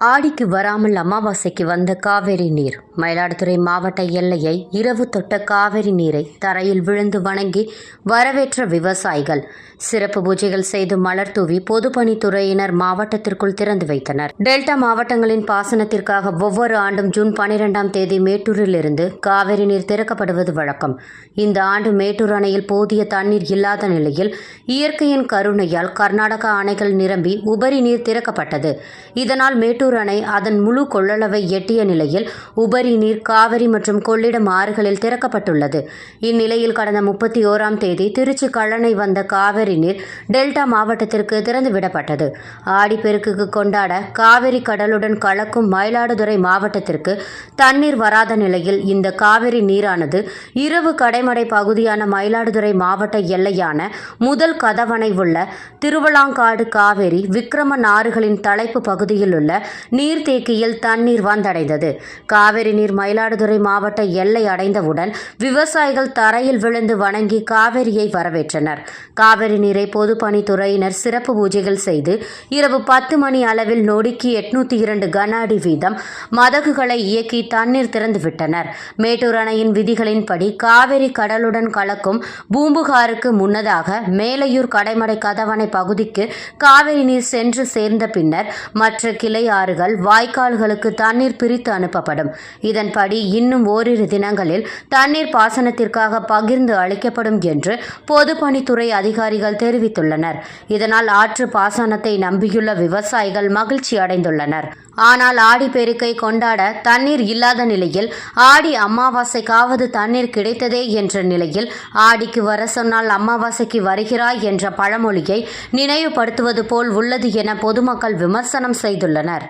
ஆடிக்கு வராமல் அமாவாசைக்கு வந்த காவிரி நீர். மயிலாடுதுறை மாவட்ட எல்லையை இரவு தொட்ட காவிரி நீரை தரையில் விழுந்து வணங்கி வரவேற்ற விவசாயிகள். சிறப்பு பூஜைகள் செய்து மலர் தூவி பொதுப்பணித்துறையினர் மாவட்டத்திற்குள் திறந்து வைத்தனர். டெல்டா மாவட்டங்களின் பாசனத்திற்காக ஒவ்வொரு ஆண்டும் ஜூன் பனிரெண்டாம் தேதி மேட்டூரிலிருந்து காவிரி நீர் திறக்கப்படுவது வழக்கம். இந்த ஆண்டு மேட்டூர் அணையில் போதிய தண்ணீர் இல்லாத நிலையில் இயற்கையின் கருணையால் கர்நாடகா அணைகள் நிரம்பி உபரி நீர் திறக்கப்பட்டது. இதனால் மேட்டூர் அணை அதன் முழு கொள்ளளவை எட்டிய நிலையில் உபரி நீர் காவிரி மற்றும் கொள்ளிடம் ஆறுகளில் திறக்கப்பட்டுள்ளது. இந்நிலையில் கடந்த முப்பத்தி ஓராம் தேதி திருச்சி கல்லணை வந்த காவிரி நீர் டெல்டா மாவட்டத்திற்கு திறந்துவிடப்பட்டது ஆடிப்பெருக்குக்கு கொண்டாட காவிரி கடலுடன் கலக்கும் மயிலாடுதுறை மாவட்டத்திற்கு தண்ணீர் வராத நிலையில் இந்த காவிரி நீரானது இரவு கடைமடை பகுதியான மயிலாடுதுறை மாவட்ட எல்லையான முதல் கதவணை உள்ள திருவளாங்காடு காவேரி விக்ரம நாறுகளின் தலைப்பு பகுதியில் உள்ள நீர்த்தேக்கியில் தண்ணீர் வந்தடைந்தது. காவிரி நீர் மயிலாடுதுறை மாவட்ட எல்லை அடைந்தவுடன் விவசாயிகள் தரையில் விழுந்து வணங்கி காவிரியை வரவேற்றனர். காவிரி நீரை பொதுப்பணித்துறையினர் சிறப்பு பூஜைகள் செய்து இரவு பத்து மணி அளவில் நொடிக்கு எட்நூத்தி இரண்டு கன அடி வீதம் மதகுகளை இயக்கி தண்ணீர் திறந்துவிட்டனர். மேட்டூர் அணையின் விதிகளின்படி காவிரி கடலுடன் கலக்கும் பூம்புகாருக்கு முன்னதாக மேலையூர் கடைமடை கதவணை பகுதிக்கு காவிரி நீர் சென்று சேர்ந்த பின்னர் மற்ற கிளை ஆறுகள் வாய்க்கால்களுக்கு தண்ணீர் பிரித்து அனுப்பப்படும். இதன்படி இன்னும் ஓரிரு தினங்களில் தண்ணீர் பாசனத்திற்காக பகிர்ந்து அளிக்கப்படும் என்று பொதுப்பணித்துறை அதிகாரிகள் தெரிவித்துள்ளனர். இதனால் ஆற்று பாசனத்தை நம்பியுள்ள விவசாயிகள் மகிழ்ச்சி அடைந்துள்ளனர். ஆனால் ஆடிப்பெருக்கை கொண்டாட தண்ணீர் இல்லாத நிலையில் ஆடி அமாவாசைக்காவது தண்ணீர் கிடைத்ததே என்ற நிலையில் ஆடிக்கு வர சொன்னால் அமாவாசைக்கு வருகிறாய் என்ற பழமொழியை நினைவுபடுத்துவது போல் உள்ளது என பொதுமக்கள் விமர்சனம் செய்துள்ளனர்.